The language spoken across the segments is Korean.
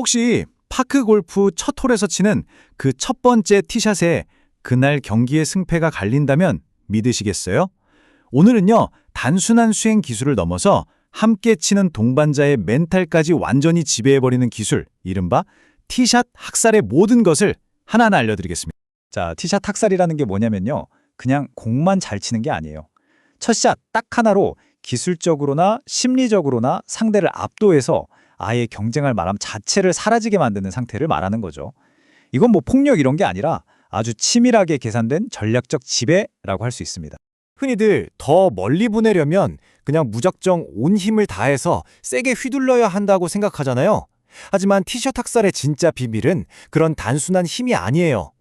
혹시 파크 골프 첫 홀에서 치는 그 첫 번째 티샷에 그날 경기의 승패가 갈린다면 믿으시겠어요? 오늘은요, 단순한 수행 기술을 넘어서 함께 치는 동반자의 멘탈까지 완전히 지배해버리는 기술, 이른바 티샷 학살의 모든 것을 하나하나 알려드리겠습니다. 자, 티샷 학살이라는 게 뭐냐면요. 그냥 공만 잘 치는 게 아니에요. 첫 샷 딱 하나로 기술적으로나 심리적으로나 상대를 압도해서 아예 경쟁할 만함 자체를 사라지게 만드는 상태를 말하는 거죠. 이건 뭐 폭력 이런 게 아니라 아주 치밀하게 계산된 전략적 지배라고 할 수 있습니다. 흔히들 더 멀리 보내려면 그냥 무작정 온 힘을 다해서 세게 휘둘러야 한다고 생각하잖아요. 하지만 티셔츠 학살의 진짜 비밀은 그런 단순한 힘이 아니에요.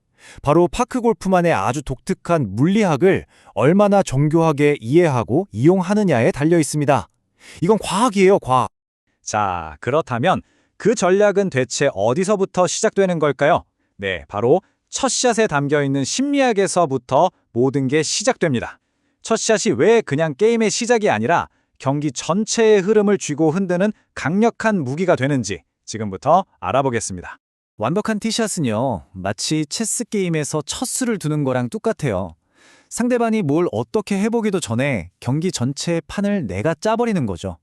바로 파크 골프만의 아주 독특한 물리학을 얼마나 정교하게 이해하고 이용하느냐에 달려 있습니다. 이건 과학이에요, 과학. 자, 그렇다면 그 전략은 대체 어디서부터 시작되는 걸까요? 네, 바로 첫 샷에 담겨 있는 심리학에서부터 모든 게 시작됩니다. 첫 샷이 왜 그냥 게임의 시작이 아니라 경기 전체의 흐름을 쥐고 흔드는 강력한 무기가 되는지 지금부터 알아보겠습니다. 완벽한 티샷은요, 마치 체스 게임에서 첫 수를 두는 거랑 똑같아요. 상대방이 뭘 어떻게 해보기도 전에 경기 전체의 판을 내가 짜버리는 거죠.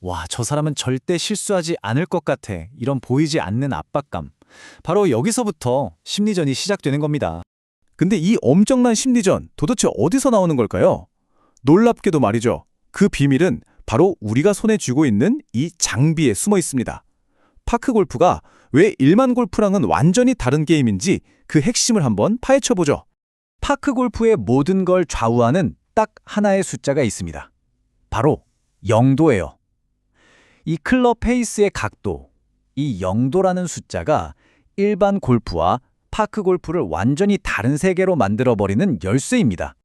와, 저 사람은 절대 실수하지 않을 것 같아. 이런 보이지 않는 압박감. 바로 여기서부터 심리전이 시작되는 겁니다. 근데 이 엄청난 심리전 도대체 어디서 나오는 걸까요? 놀랍게도 말이죠. 그 비밀은 바로 우리가 손에 쥐고 있는 이 장비에 숨어 있습니다. 파크 골프가 왜 일반 골프랑은 완전히 다른 게임인지 그 핵심을 한번 파헤쳐 보죠. 파크 골프의 모든 걸 좌우하는 딱 하나의 숫자가 있습니다. 바로 0도예요. 이 클럽 페이스의 각도, 이 0도라는 숫자가 일반 골프와 파크 골프를 완전히 다른 세계로 만들어버리는 열쇠입니다.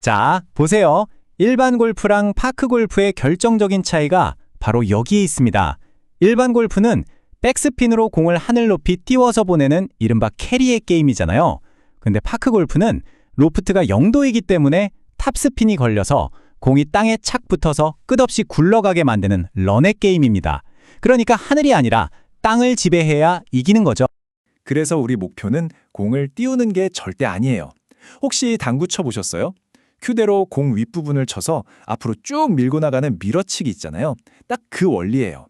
자, 보세요. 일반 골프랑 파크 골프의 결정적인 차이가 바로 여기에 있습니다. 일반 골프는 백스핀으로 공을 하늘 높이 띄워서 보내는 이른바 캐리의 게임이잖아요. 근데 파크 골프는 로프트가 0도이기 때문에 탑스핀이 걸려서 공이 땅에 착 붙어서 끝없이 굴러가게 만드는 런의 게임입니다. 그러니까 하늘이 아니라 땅을 지배해야 이기는 거죠. 그래서 우리 목표는 공을 띄우는 게 절대 아니에요. 혹시 당구 쳐보셨어요? 큐대로 공 윗부분을 쳐서 앞으로 쭉 밀고 나가는 밀어치기 있잖아요. 딱 그 원리예요.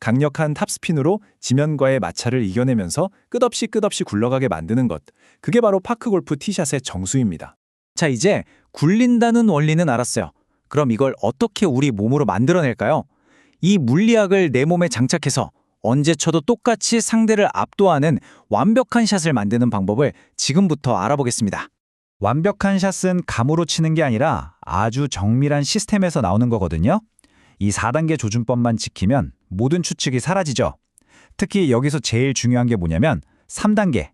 강력한 탑스핀으로 지면과의 마찰을 이겨내면서 끝없이 끝없이 굴러가게 만드는 것. 그게 바로 파크골프 티샷의 정수입니다. 자, 이제 굴린다는 원리는 알았어요. 그럼 이걸 어떻게 우리 몸으로 만들어낼까요? 이 물리학을 내 몸에 장착해서 언제 쳐도 똑같이 상대를 압도하는 완벽한 샷을 만드는 방법을 지금부터 알아보겠습니다. 완벽한 샷은 감으로 치는 게 아니라 아주 정밀한 시스템에서 나오는 거거든요. 이 4단계 조준법만 지키면 모든 추측이 사라지죠. 특히 여기서 제일 중요한 게 뭐냐면 3단계.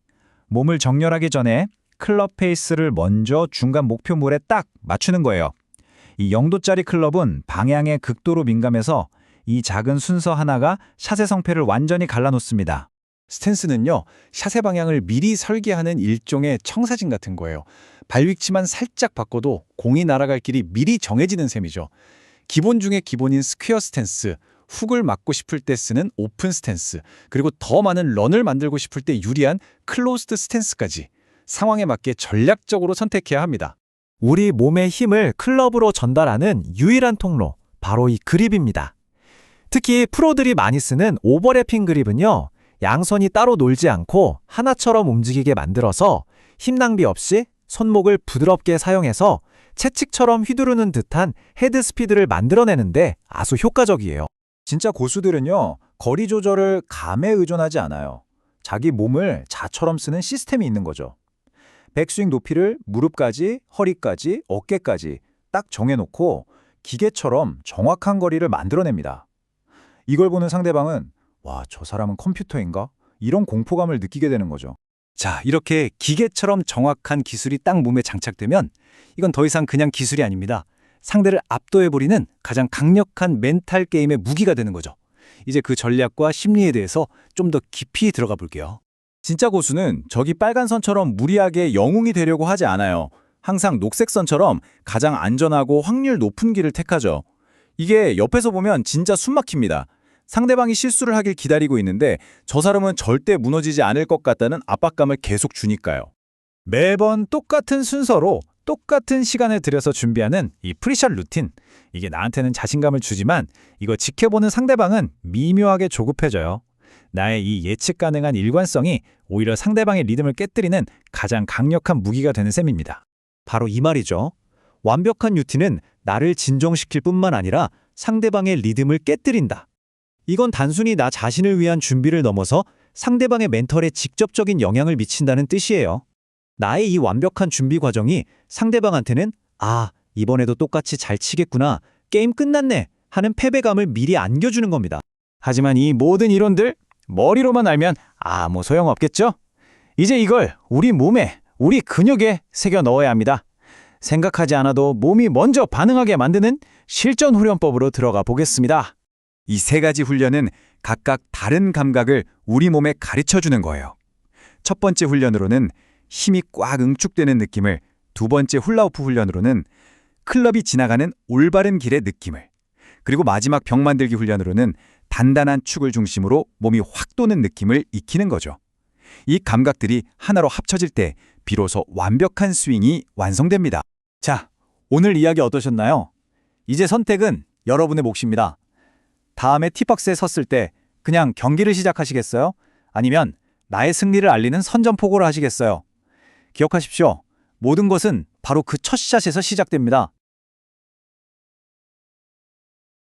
몸을 정렬하기 전에 클럽 페이스를 먼저 중간 목표물에 딱 맞추는 거예요. 이 0도짜리 클럽은 방향에 극도로 민감해서 이 작은 순서 하나가 샷의 성패를 완전히 갈라놓습니다. 스탠스는요, 샷의 방향을 미리 설계하는 일종의 청사진 같은 거예요. 발위치만 살짝 바꿔도 공이 날아갈 길이 미리 정해지는 셈이죠. 기본 중에 기본인 스퀘어 스탠스, 훅을 맞고 싶을 때 쓰는 오픈 스탠스, 그리고 더 많은 런을 만들고 싶을 때 유리한 클로스드 스탠스까지 상황에 맞게 전략적으로 선택해야 합니다. 우리 몸의 힘을 클럽으로 전달하는 유일한 통로, 바로 이 그립입니다. 특히 프로들이 많이 쓰는 오버래핑 그립은요, 양손이 따로 놀지 않고 하나처럼 움직이게 만들어서 힘 낭비 없이 손목을 부드럽게 사용해서 채찍처럼 휘두르는 듯한 헤드 스피드를 만들어내는데 아주 효과적이에요. 진짜 고수들은요, 거리 조절을 감에 의존하지 않아요. 자기 몸을 자처럼 쓰는 시스템이 있는 거죠. 백스윙 높이를 무릎까지, 허리까지, 어깨까지 딱 정해놓고 기계처럼 정확한 거리를 만들어냅니다. 이걸 보는 상대방은 와, 저 사람은 컴퓨터인가? 이런 공포감을 느끼게 되는 거죠. 자, 이렇게 기계처럼 정확한 기술이 딱 몸에 장착되면 이건 더 이상 그냥 기술이 아닙니다. 상대를 압도해버리는 가장 강력한 멘탈 게임의 무기가 되는 거죠. 이제 그 전략과 심리에 대해서 좀 더 깊이 들어가 볼게요. 진짜 고수는 저기 빨간 선처럼 무리하게 영웅이 되려고 하지 않아요. 항상 녹색 선처럼 가장 안전하고 확률 높은 길을 택하죠. 이게 옆에서 보면 진짜 숨 막힙니다. 상대방이 실수를 하길 기다리고 있는데 저 사람은 절대 무너지지 않을 것 같다는 압박감을 계속 주니까요. 매번 똑같은 순서로 똑같은 시간을 들여서 준비하는 이 프리샷 루틴. 이게 나한테는 자신감을 주지만 이거 지켜보는 상대방은 미묘하게 조급해져요. 나의 이 예측 가능한 일관성이 오히려 상대방의 리듬을 깨뜨리는 가장 강력한 무기가 되는 셈입니다. 바로 이 말이죠. 완벽한 루틴은 나를 진정시킬 뿐만 아니라 상대방의 리듬을 깨뜨린다. 이건 단순히 나 자신을 위한 준비를 넘어서 상대방의 멘털에 직접적인 영향을 미친다는 뜻이에요. 나의 이 완벽한 준비 과정이 상대방한테는 아, 이번에도 똑같이 잘 치겠구나. 게임 끝났네. 하는 패배감을 미리 안겨주는 겁니다. 하지만 이 모든 이론들 머리로만 알면 아무 소용없겠죠? 이제 이걸 우리 몸에, 우리 근육에 새겨 넣어야 합니다. 생각하지 않아도 몸이 먼저 반응하게 만드는 실전 훈련법으로 들어가 보겠습니다. 이 세 가지 훈련은 각각 다른 감각을 우리 몸에 가르쳐 주는 거예요. 첫 번째 훈련으로는 힘이 꽉 응축되는 느낌을, 두 번째 훌라후프 훈련으로는 클럽이 지나가는 올바른 길의 느낌을, 그리고 마지막 병 만들기 훈련으로는 단단한 축을 중심으로 몸이 확 도는 느낌을 익히는 거죠. 이 감각들이 하나로 합쳐질 때 비로소 완벽한 스윙이 완성됩니다. 자, 오늘 이야기 어떠셨나요? 이제 선택은 여러분의 몫입니다. 다음에 티박스에 섰을 때 그냥 경기를 시작하시겠어요? 아니면 나의 승리를 알리는 선전포고를 하시겠어요? 기억하십시오. 모든 것은 바로 그 첫 샷에서 시작됩니다.